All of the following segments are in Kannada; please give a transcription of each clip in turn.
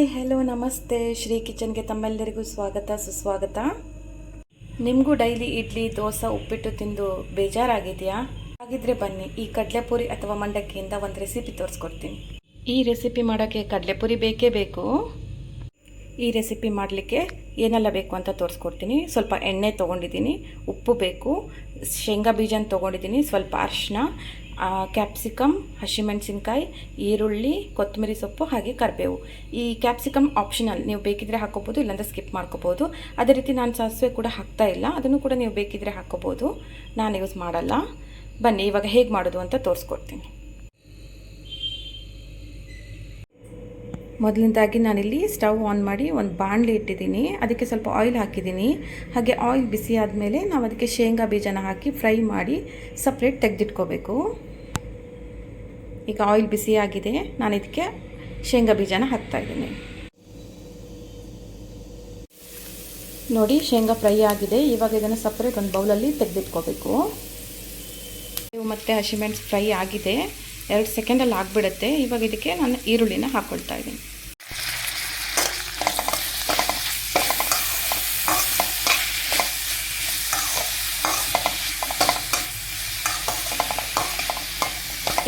ಹಾಯ್ ಹೆಲೋ ನಮಸ್ತೆ. ಶ್ರೀ ಕಿಚನ್ಗೆ ತಮ್ಮೆಲ್ಲರಿಗೂ ಸ್ವಾಗತ, ಸುಸ್ವಾಗತ. ನಿಮಗೂ ಡೈಲಿ ಇಡ್ಲಿ, ದೋಸೆ, ಉಪ್ಪಿಟ್ಟು ತಿಂದು ಬೇಜಾರಾಗಿದೆಯಾ? ಹಾಗಿದ್ರೆ ಬನ್ನಿ, ಈ ಕಡಲೆಪುರಿ ಅಥವಾ ಮಂಡಕ್ಕಿಯಿಂದ ಒಂದು ರೆಸಿಪಿ ತೋರಿಸ್ಕೊಡ್ತೀನಿ. ಈ ರೆಸಿಪಿ ಮಾಡೋಕ್ಕೆ ಕಡಲೆಪುರಿ ಬೇಕೇ ಬೇಕು? ಈ ರೆಸಿಪಿ ಮಾಡಲಿಕ್ಕೆ ಏನೆಲ್ಲ ಬೇಕು ಅಂತ ತೋರಿಸ್ಕೊಡ್ತೀನಿ. ಸ್ವಲ್ಪ ಎಣ್ಣೆ ತೊಗೊಂಡಿದ್ದೀನಿ, ಉಪ್ಪು ಬೇಕು, ಶೇಂಗಾ ಬೀಜನ ತೊಗೊಂಡಿದ್ದೀನಿ, ಸ್ವಲ್ಪ ಅರಿಶಿನ ಕ್ಯಾಪ್ಸಿಕಮ್ ಹಸಿಮೆಣಸಿನ್ಕಾಯಿ, ಈರುಳ್ಳಿ, ಕೊತ್ತಂಬರಿ ಸೊಪ್ಪು ಹಾಗೆ ಕರಿಬೇವು. ಈ ಕ್ಯಾಪ್ಸಿಕಮ್ ಆಪ್ಷನಲ್ ನೀವು ಬೇಕಿದ್ರೆ ಹಾಕೋಬೋದು, ಇಲ್ಲಾಂದರೆ ಸ್ಕಿಪ್ ಮಾಡ್ಕೋಬೋದು. ಅದೇ ರೀತಿ ನಾನು ಸಾಸಿವೆ ಕೂಡ ಹಾಕ್ತಾ ಇಲ್ಲ, ಅದನ್ನು ಕೂಡ ನೀವು ಬೇಕಿದ್ರೆ ಹಾಕೋಬೋದು. ನಾನು ಯೂಸ್ ಮಾಡಲ್ಲ. ಬನ್ನಿ, ಇವಾಗ ಹೇಗೆ ಮಾಡೋದು ಅಂತ ತೋರಿಸ್ಕೊಡ್ತೀನಿ. ಮೊದಲನೇದಾಗಿ ನಾನಿಲ್ಲಿ ಸ್ಟವ್ ಆನ್ ಮಾಡಿ ಒಂದು ಬಾಣಲಿ ಇಟ್ಟಿದ್ದೀನಿ. ಅದಕ್ಕೆ ಸ್ವಲ್ಪ ಆಯಿಲ್ ಹಾಕಿದ್ದೀನಿ. ಹಾಗೆ ಆಯಿಲ್ ಬಿಸಿ ಆದಮೇಲೆ ನಾವು ಅದಕ್ಕೆ ಶೇಂಗಾ ಬೀಜನ ಹಾಕಿ ಫ್ರೈ ಮಾಡಿ ಸಪ್ರೇಟ್ ತೆಗೆದಿಟ್ಕೋಬೇಕು. ಈಗ ಆಯಿಲ್ ಬಿಸಿ ಆಗಿದೆ. ನಾನು ಇದಕ್ಕೆ ಶೇಂಗಾ ಬೀಜನ ಹಾಕ್ತಾಯಿದ್ದೀನಿ ನೋಡಿ, ಶೇಂಗಾ ಫ್ರೈ ಆಗಿದೆ. ಇವಾಗ ಇದನ್ನು ಸಪ್ರೇಟ್ ಒಂದು ಬೌಲಲ್ಲಿ ತೆಗೆದಿಟ್ಕೋಬೇಕು. ನೀವು ಮತ್ತು ಹಸಿಮೆಣ್ಸು ಫ್ರೈ ಆಗಿದೆ. ಎರಡು ಸೆಕೆಂಡಲ್ಲಿ ಆಗಿಬಿಡುತ್ತೆ. ಇವಾಗ ಇದಕ್ಕೆ ನಾನು ಈರುಳ್ಳಿನ ಹಾಕ್ಕೊಳ್ತಾ ಇದ್ದೀನಿ.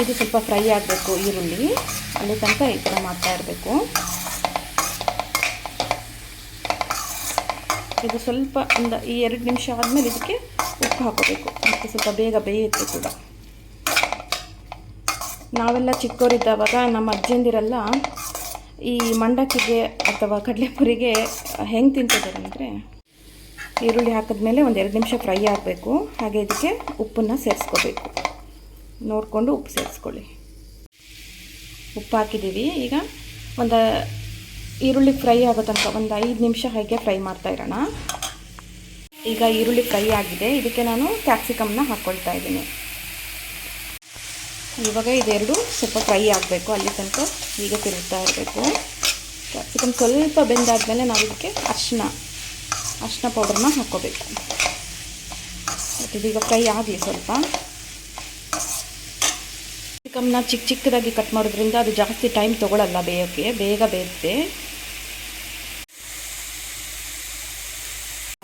ಇದು ಸ್ವಲ್ಪ ಫ್ರೈ ಆಗಬೇಕು ಈರುಳ್ಳಿ. ಅಲ್ಲಿ ತನಕ ಈ ಥರ ಮಾಡ್ತಾ ಇರಬೇಕು. ಇದು ಸ್ವಲ್ಪ ಒಂದು ಈ ಎರಡು ನಿಮಿಷ ಆದಮೇಲೆ ಇದಕ್ಕೆ ಉಪ್ಪು ಹಾಕೋಬೇಕು. ಮತ್ತು ಸ್ವಲ್ಪ ಬೇಗ ಬೇಯುತ್ತೆ ಕೂಡ. ನಾವೆಲ್ಲ ಚಿಕ್ಕವರಿದ್ದಾವಾಗ ನಮ್ಮ ಅಜ್ಜಿಯಂದಿರೆಲ್ಲ ಈ ಮಂಡಕ್ಕಿಗೆ ಅಥವಾ ಕಡಲೆಪುರಿಗೆ ಹೆಂಗೆ ತಿಂತಿದ್ದಾರೆ ಅಂದರೆ ಈರುಳ್ಳಿ ಹಾಕಿದ್ಮೇಲೆ ಒಂದು ಎರಡು ನಿಮಿಷ ಫ್ರೈ ಆಗಬೇಕು. ಹಾಗೆ ಇದಕ್ಕೆ ಉಪ್ಪನ್ನು ಸೇರಿಸ್ಕೋಬೇಕು. ನೋಡಿಕೊಂಡು ಉಪ್ಪು ಸೇರಿಸ್ಕೊಳ್ಳಿ. ಉಪ್ಪು ಹಾಕಿದ್ದೀವಿ. ಈಗ ಒಂದು ಈರುಳ್ಳಿ ಫ್ರೈ ಆಗೋ ತನಕ ಒಂದು ಐದು ನಿಮಿಷ ಹಾಗೆ ಫ್ರೈ ಮಾಡ್ತಾ ಇರೋಣ. ಈಗ ಈರುಳ್ಳಿ ಫ್ರೈ ಆಗಿದೆ. ಇದಕ್ಕೆ ನಾನು ಕ್ಯಾಪ್ಸಿಕಮ್ನ ಹಾಕ್ಕೊಳ್ತಾ ಇದ್ದೀನಿ. ಇವಾಗ ಇದೆರಡು ಸ್ವಲ್ಪ ಫ್ರೈ ಆಗಬೇಕು. ಅಲ್ಲಿ ತನಕ ಈಗ ತಿರುಗ್ತಾ ಇರಬೇಕು. ಕ್ಯಾಪ್ಸಿಕಮ್ ಸ್ವಲ್ಪ ಬೆಂದಾದಮೇಲೆ ನಾವು ಇದಕ್ಕೆ ಅರ್ಶಿನ ಅರ್ಶಿನ ಪೌಡರ್ನ ಹಾಕ್ಕೋಬೇಕು. ಇದೀಗ ಫ್ರೈ ಆಗಲಿ ಸ್ವಲ್ಪ. ಕ್ಯಾಪ್ಸಿಕಮ್ನ ಚಿಕ್ಕ ಚಿಕ್ಕದಾಗಿ ಕಟ್ ಮಾಡೋದ್ರಿಂದ ಅದು ಜಾಸ್ತಿ ಟೈಮ್ ತೊಗೊಳಲ್ಲ ಬೇಯೋಕ್ಕೆ ಬೇಗ ಬೇಯುತ್ತೆ.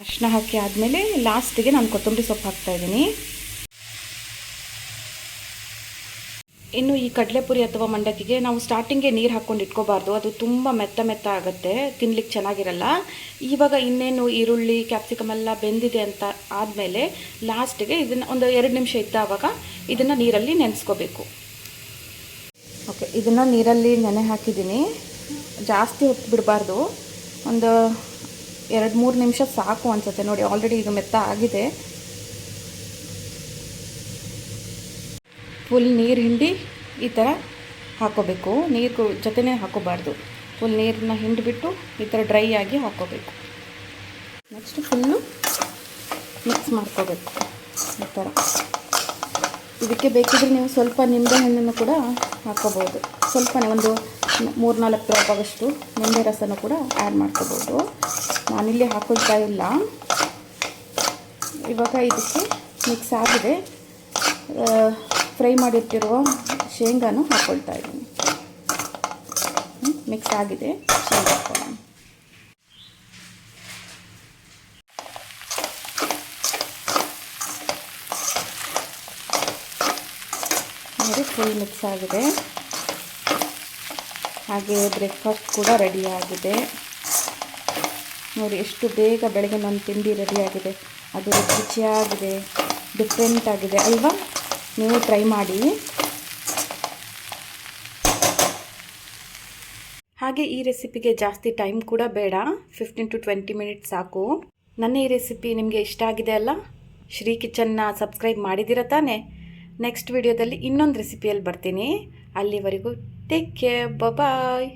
ಅರ್ಶಿನ ಹಾಕಿ ಆದಮೇಲೆ ಲಾಸ್ಟಿಗೆ ನಾನು ಕೊತ್ತಂಬರಿ ಸೊಪ್ಪು ಹಾಕ್ತಾಯಿದ್ದೀನಿ ಇನ್ನು ಈ ಕಡಲೆಪುರಿ ಅಥವಾ ಮಂಡಕ್ಕಿಗೆ ನಾವು ಸ್ಟಾರ್ಟಿಂಗೇ ನೀರು ಹಾಕ್ಕೊಂಡು ಇಟ್ಕೋಬಾರ್ದು. ಅದು ತುಂಬ ಮೆತ್ತ ಮೆತ್ತ ಆಗುತ್ತೆ, ತಿನ್ಲಿಕ್ಕೆ ಚೆನ್ನಾಗಿರಲ್ಲ. ಇವಾಗ ಇನ್ನೇನು ಈರುಳ್ಳಿ ಕ್ಯಾಪ್ಸಿಕಮ್ ಎಲ್ಲ ಬೆಂದಿದೆ ಅಂತ ಆದಮೇಲೆ ಲಾಸ್ಟಿಗೆ ಇದನ್ನು ಒಂದು ಎರಡು ನಿಮಿಷ ಇದ್ದಾವಾಗ ಇದನ್ನು ನೀರಲ್ಲಿ ನೆನೆಸ್ಕೋಬೇಕು. ಓಕೆ, ಇದನ್ನು ನೀರಲ್ಲಿ ನೆನೆ ಹಾಕಿದ್ದೀನಿ. ಜಾಸ್ತಿ ಹೊತ್ತು ಬಿಡಬಾರ್ದು. ಒಂದು ಎರಡು ಮೂರು ನಿಮಿಷ ಸಾಕು ಅನಿಸುತ್ತೆ. ನೋಡಿ ಆಲ್ರೆಡಿ ಈಗ ಮೆತ್ತ ಆಗಿದೆ. ಫುಲ್ ನೀರು ಹಿಂಡಿ ಈ ಥರ ಹಾಕೋಬೇಕು. ನೀರು ಜೊತೆನೇ ಹಾಕೋಬಾರ್ದು. ಫುಲ್ ನೀರನ್ನ ಹಿಂಡಿಬಿಟ್ಟು ಈ ಥರ ಡ್ರೈ ಆಗಿ ಹಾಕೋಬೇಕು. ನೆಕ್ಸ್ಟ್ ಫುಲ್ಲು ಮಿಕ್ಸ್ ಮಾಡ್ಕೋಬೇಕು. ಈ ಥರ ಇದಕ್ಕೆ ಬೇಕಿದ್ರೆ ನೀವು ಸ್ವಲ್ಪ ನಿಂಬೆ ಹಣ್ಣನ್ನು ಕೂಡ ಹಾಕೋಬೋದು ಸ್ವಲ್ಪನೇ ಒಂದು ಮೂರ್ನಾಲ್ಕು ಡ್ರಾಪ್ ಆಗೋಷ್ಟು ನಿಂಬೆ ರಸನೂ ಕೂಡ ಆ್ಯಡ್ ಮಾಡ್ಕೋಬೋದು ನಾನಿಲ್ಲಿ ಹಾಕೊಳ್ತಾ ಇಲ್ಲ. ಇವಾಗ ಇದಕ್ಕೆ ಮಿಕ್ಸ್ ಆಗಿದೆ. ಫ್ರೈ ಮಾಡಿಟ್ಟಿರುವ ಶೇಂಗಾನು ಹಾಕ್ಕೊಳ್ತಾ ಇದ್ದೀನಿ. ಮಿಕ್ಸ್ ಆಗಿದೆ. ಶೇಂಗಾ ಹಾಕೊಳ್ಳೋಣ ನೋಡಿ ಫುಲ್ ಮಿಕ್ಸ್ ಆಗಿದೆ. ಹಾಗೆ ಬ್ರೇಕ್ಫಾಸ್ಟ್ ಕೂಡ ರೆಡಿ ಆಗಿದೆ. ನೋಡಿ, ಎಷ್ಟು ಬೇಗ ಬೆಳಗ್ಗೆ ನನ್ನ ತಿಂಡಿ ರೆಡಿಯಾಗಿದೆ ಅದು ರುಚಿಯಾಗಿದೆ ಡಿಫ್ರೆಂಟ್ ಆಗಿದೆ. ಅಲ್ವಾ? ನೀವು ಟ್ರೈ ಮಾಡಿ. ಹಾಗೆ ಈ ರೆಸಿಪಿಗೆ ಜಾಸ್ತಿ ಟೈಮ್ ಕೂಡ ಬೇಡ. ಫಿಫ್ಟೀನ್ ಟು ಟ್ವೆಂಟಿ ಮಿನಿಟ್ಸ್ ಸಾಕು. ನನ್ನ ಈ ರೆಸಿಪಿ ನಿಮಗೆ ಇಷ್ಟ ಆಗಿದೆ ಅಲ್ಲ? ಶ್ರೀ ಕಿಚನ್ನ ಸಬ್ಸ್ಕ್ರೈಬ್ ಮಾಡಿದ್ದೀರಾ ತಾನೆ? ನೆಕ್ಸ್ಟ್ ವಿಡಿಯೋದಲ್ಲಿ ಇನ್ನೊಂದು ರೆಸಿಪಿಯಲ್ಲಿ ಬರ್ತೀನಿ. ಅಲ್ಲಿವರೆಗೂ ಟೇಕ್ ಕೇರ್ ಬಾಯ್